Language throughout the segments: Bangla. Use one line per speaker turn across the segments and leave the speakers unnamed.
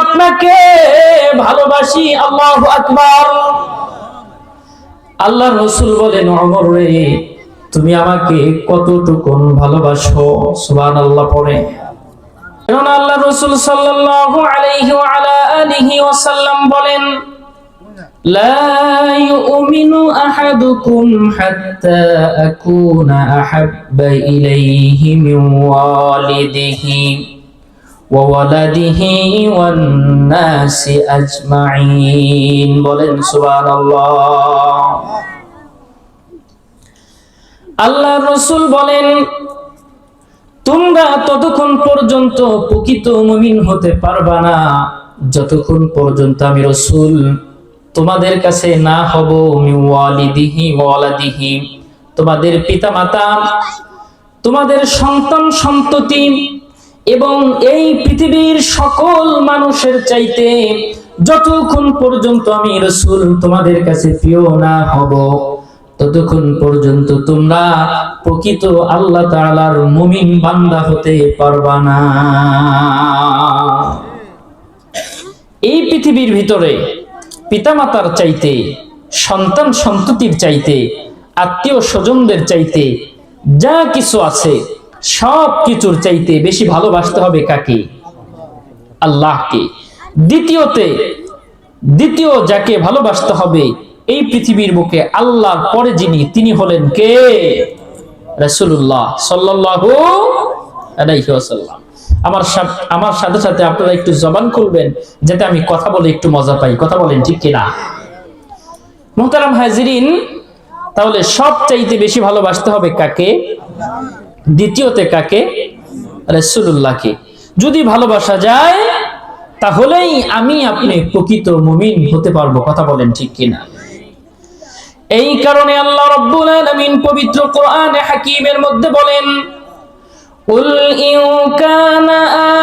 আপনাকে ভালোবাসি, আল্লাহ আকবার। আল্লাহ রসুল বলেন, অমর রে, তুমি আমাকে কতটুকুন ভালোবাসো? সুবান আল্লাহ পরে কারণ আল্লাহ রসুল সাল্লাল্লাহু আলাইহি ওয়া আলা বলেন, লা ইউমিনু আহাদুকুম হাত্তা আকুনা আহাব্বা ইলাইহি মিন وولده والناس أجمعين বলেন সুবহানাল্লাহ আল্লাহ রসুল বলেন তোমরা ততক্ষণ পর্যন্ত প্রকৃত মুমিন হতে পারবা না যতক্ষণ পর্যন্ত আমি রসুল তোমাদের কাছে না হব মিওয়ালিদিহি ওয়ালাদিহি তোমাদের পিতামাতা তোমাদের সন্তান সন্ততি এবং এই পৃথিবীর সকল মানুষের চাইতে যতক্ষণ পর্যন্ত আমি রসুল তোমাদের কাছে প্রিয় না হব, ততক্ষণ পর্যন্ত তোমরা প্রকৃত আল্লাহ তাআলার মুমিন বান্দা হতে পারবা না। এই পৃথিবীর ভিতরে পিতামাতার চাইতে, সন্তান সন্ততির চাইতে, আত্মীয় স্বজনদের চাইতে যা কিছু আছে সব কিছুর চাইতে বেশি ভালোবাসতে হবে কাকে? আল্লাহকে। দ্বিতীয়তে, দ্বিতীয় যাকে ভালোবাসতে হবে, এই পৃথিবীর বুকে আল্লাহর পরে যিনি, তিনি হলেন কে? আলাইহি ওয়াসাল্লাম। আমার আমার সাথে সাথে আপনারা একটু জবান খুলবেন, যাতে আমি কথা বলে একটু মজা পাই। কথা বলেন, ঠিক কিনা? মুহতারাম হাজিরিন, তাহলে সব চাইতে বেশি ভালোবাসতে হবে কাকে? দ্বিতীয়তে কাকে রাসূলুল্লাহকে যদি ভালোবাসা যায় তাহলেই আমি আপনি প্রকৃত মুমিন হতে পারবো কথা বলেন ঠিক কিনা এই কারণে আল্লাহ রাব্বুল আলামিন পবিত্র কোরআনে হাকীমের মধ্যে বলেন قل إن كان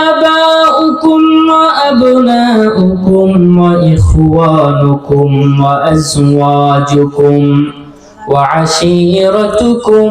آباؤكم وأبناؤكم وإخوانكم وأزواجكم وعشيرتكم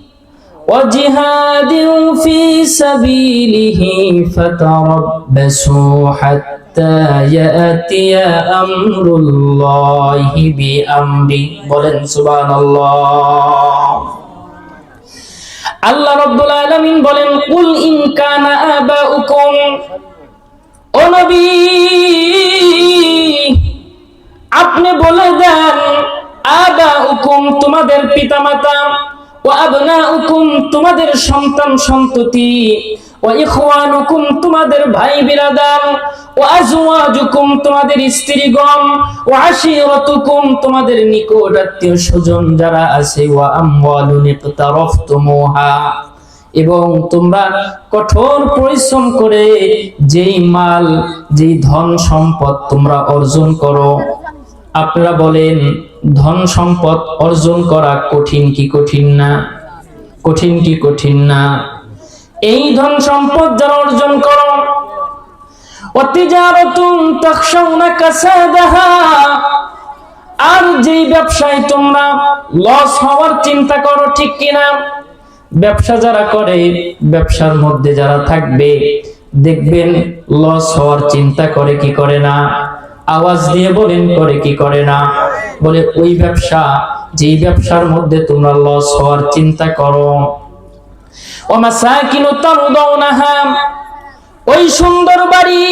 وجهاد في سبيله فتربصوا حتى يأتي أمر الله بأمره বলেন সুবহান আল্লাহ আল্লাহ রাব্বুল আলামিন বলেন কুল ইন কানা আবাউকুম ও নবী আপনি বলে দেন আবাউকুম তোমাদের পিতামাতা ও আবনাউকুম তোমাদের সন্তান সন্ততি, ও ইখওয়ানুকুম তোমাদের ভাই বিরাদার ও আজওয়াজুকুম তোমাদের স্ত্রীগণ, ও আশিরাতুকুম তোমাদের নিকট আত্মীয় স্বজন যারা আছে, ওয়া আমওয়ালুন ইকতারাফতুমুহা। এবং তোমরা কঠোর পরিশ্রম করে যেই মাল, যেই ধন সম্পদ তোমরা অর্জন করো। আপনারা বলেন, ধন সম্পদ অর্জন করা কঠিন কি কঠিন না? কঠিন কি কঠিন না। এই ধন সম্পদ যারা অর্জন করো আর যেই ব্যবসায় তোমরা লস হওয়ার চিন্তা করো, ঠিক কিনা? ব্যবসা যারা করে, ব্যবসার মধ্যে যারা থাকবে, দেখবেন লস হওয়ার চিন্তা করে কি করে না? আওয়াজ দিয়ে বলেন, করে কি করে না? বলে, ওই ব্যবসা যেই ব্যবসার মধ্যে তোমরা লস হওয়ার চিন্তা করো। ওই সুন্দর বাড়ি,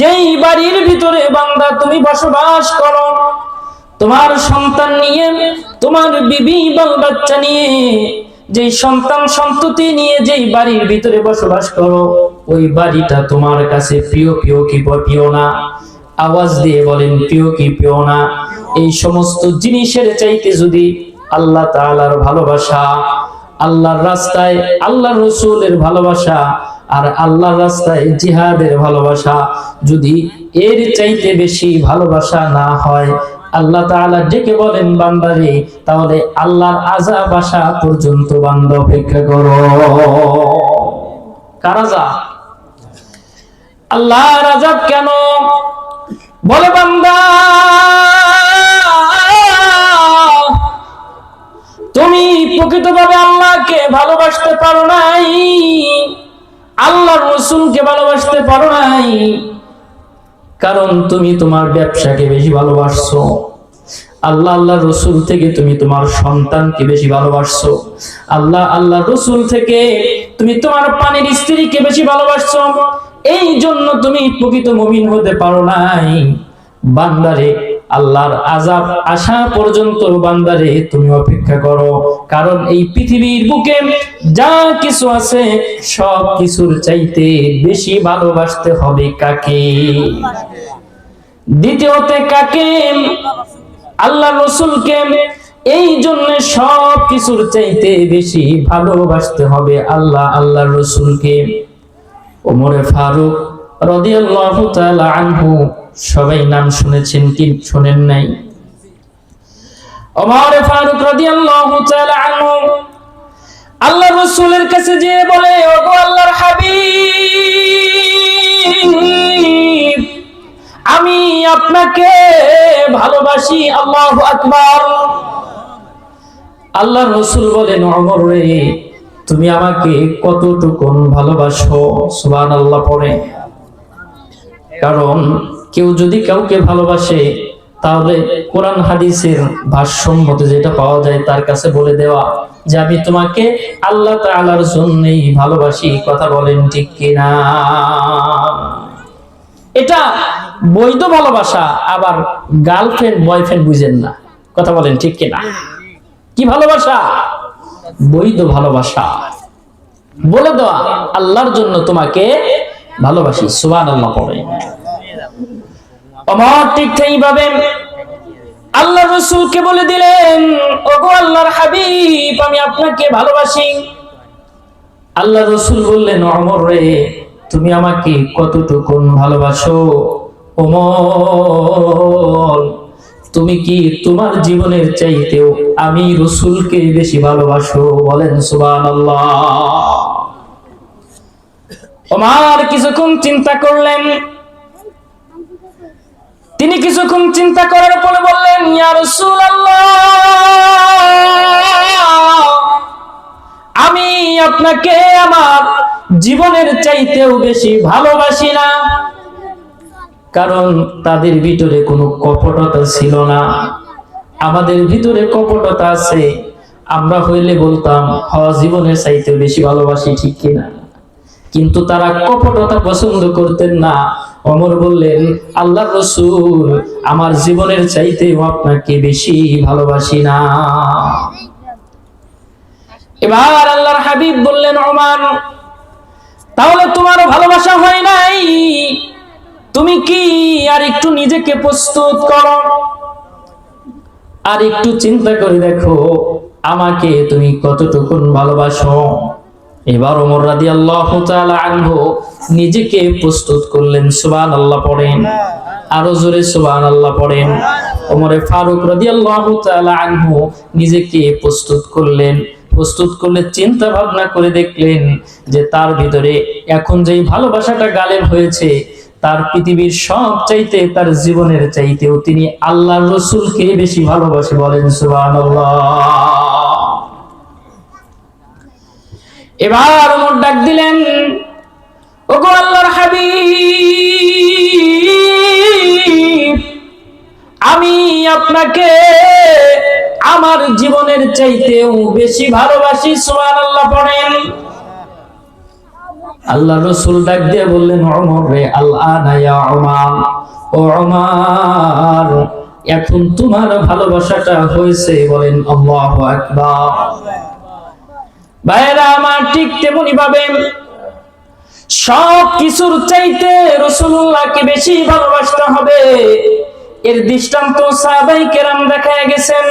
যেই বাড়ির ভিতরে বান্দা তুমি বসবাস করো, তোমার সন্তান নিয়ে, তোমার বিবি বাল বাচ্চা নিয়ে, যেই সন্তান সন্ততি নিয়ে যেই বাড়ির ভিতরে বসবাস করো, ওই বাড়িটা তোমার কাছে প্রিয় প্রিয় কি প্রিয় না? আওয়াজ দিয়ে বলেন, প্রিয় কি প্রিয় না? এই সমস্ত জিনিসের চাইতে যদি আল্লাহ তাআলার ভালোবাসা, আল্লাহর রাস্তায় আল্লাহ রসুলের ভালোবাসা আর আল্লাহর রাস্তায় জিহাদের ভালোবাসা যদি এর চাইতে বেশি ভালোবাসা না হয়, আল্লাহ তাআলা ডেকে বলেন, বান্দারে, তাহলে আল্লাহর আযাব আসা পর্যন্ত বান্দা অপেক্ষা করো। কার আযাব আল্লাহর আযাব কেন? বলে বান্দা, তুমি প্রকৃতভাবে আল্লাহকে ভালোবাসতে পারো নাই, আল্লাহর রসুলকে ভালোবাসতে পারো নাই, কারণ তুমি তোমার ব্যবসাকে বেশি ভালোবাসছো। আল্লাহ আল্লাহ রসুল থেকে তুমি তোমার সন্তানকে বেশি ভালোবাসছো। আল্লাহ আল্লাহ রসুল থেকে তুমি তোমার পানির স্ত্রীকে বেশি ভালোবাসছো। এই জন্য তুমি প্রকৃত মুমিন হতে পারো নাই। বান্দারে, আল্লাহর আজাব আসা পর্যন্ত বান্দারে, তুমি অপেক্ষা করো। কারণ এই পৃথিবীর বুকে যা কিছু আছে, সব কিছুর চাইতে বেশি ভালোবাসতে হবে কাকে? দ্বিতীয়তে কাকে? আল্লাহ রসুলকে এই জন্য সব কিছুর চাইতে বেশি ভালোবাসতে হবে আল্লাহ আল্লাহ রসুলকে। ওমরে ফারুক রাদিয়াল্লাহু তাআলা আনহু, সবাই নাম শুনেছেন কি শুনেন নাই? ওমরে ফারুক রাদিয়াল্লাহু তাআলা আনহু আল্লাহ রাসূলের কাছে যে বলে, ওগো আল্লাহর হাবিব, আমি আপনাকে ভালোবাসি, আল্লাহু আকবার। আল্লাহ রসুল বলেন অমর রে তুমি আমাকে কতটুকুন ভালোবাসো? সুবান আল্লাহ পরে কারণ কেউ যদি কাউকে ভালোবাসে, তাহলে কোরআন হাদিসের ভাষ্যম যেটা পাওয়া যায় তার কাছে বলে দেওয়া যে আমি তোমাকে আল্লাহ তাআলার জন্যই ভালোবাসি, কথা বলেন ঠিক কিনা? এটা বৈধ ভালোবাসা, আবার গার্লফ্রেন্ড, বয়ফ্রেন্ড বুঝেন না, কথা বলেন ঠিক কিনা? কি ভালোবাসা? বৈধ ভালোবাসা। বলে দেওয়া আল্লাহর জন্য তোমাকে ভালোবাসি সুবান আল্লাহ পড়ে আল্লাহ রসুলকে বলে দিলেন, ওগো আল্লাহর হাবিব, আমি আপনাকে ভালোবাসি। আল্লাহ রসুল বললেন, অমর রে, তুমি আমাকে কতটুকুন ভালোবাসো? ওমর তুমি কি তোমার জীবনের চাইতেও আমি রসুলকে বেশি ভালোবাসো? বলেন সুবান ওমার কিছুক্ষণ চিন্তা করলেন। তিনি কিছুক্ষণ চিন্তা করার পরে বললেন আমি আপনাকে আমার জীবনের চাইতেও বেশি ভালোবাসি না। কারণ তাদের ভিতরে কোনো কপটতা ছিল না। আমাদের ভিতরে কপটতা আছে। আমরা হইলে বলতাম হওয়া জীবনের চাইতে বেশি ভালোবাসি, ঠিক কিনা? কিন্তু তারা কপটতা পছন্দ করতেন না। অমর বললেন আল্লাহ রসুল, আমার জীবনের চাইতেও আপনাকে বেশি ভালোবাসি না। এবার আল্লাহর হাবিব বললেন ওমান তাহলে তোমার ভালোবাসা হয় নাই? তুমি কি আর একটু নিজেকে প্রস্তুত করো? আর একটু চিন্তা করে দেখো, আমাকে তুমি কতটুকুন ভালোবাসো? এবার ওমর রাদি আল্লাহ আনহু নিজেকে প্রস্তুত করলেন সুবান আল্লাহ পড়েন। আরও জোরে সুবান আল্লাহ পড়েন। ওমরে ফারুক রাদি আল্লাহ আনহু নিজেকে প্রস্তুত করলেন। প্রস্তুত করলে চিন্তা ভাবনা করে দেখলেন যে তার ভিতরে এখন যেই ভালোবাসাটা গালেব হয়েছে তার পৃথিবীর সব চাইতে তার জীবনের চাইতেও তিনি আল্লাহ রসুলকে বেশি ভালোবাসে বলেন, সুবহানাল্লাহ। এবার ওমর ডাক দিলেন, ওগো আল্লাহর হাবিব, আমি আপনাকে আমার জীবনের চাইতেও বেশি ভালোবাসি সোহান আল্লাহ পড়েন। আল্লাহ রসুল ডাক দিয়ে বললেন অমর রে আল্লাহ অমার এখন তোমার ভালোবাসাটা হয়েছে বলেন আল্লাহ আকবার। ভাইরা আমার ঠিক তেমনি ভাবে সব কিছুর চাইতে রসুল্লাহকে বেশি ভালোবাসতে হবে। এর দৃষ্টান্ত সাহাবাই কেরাম দেখা গেছেন।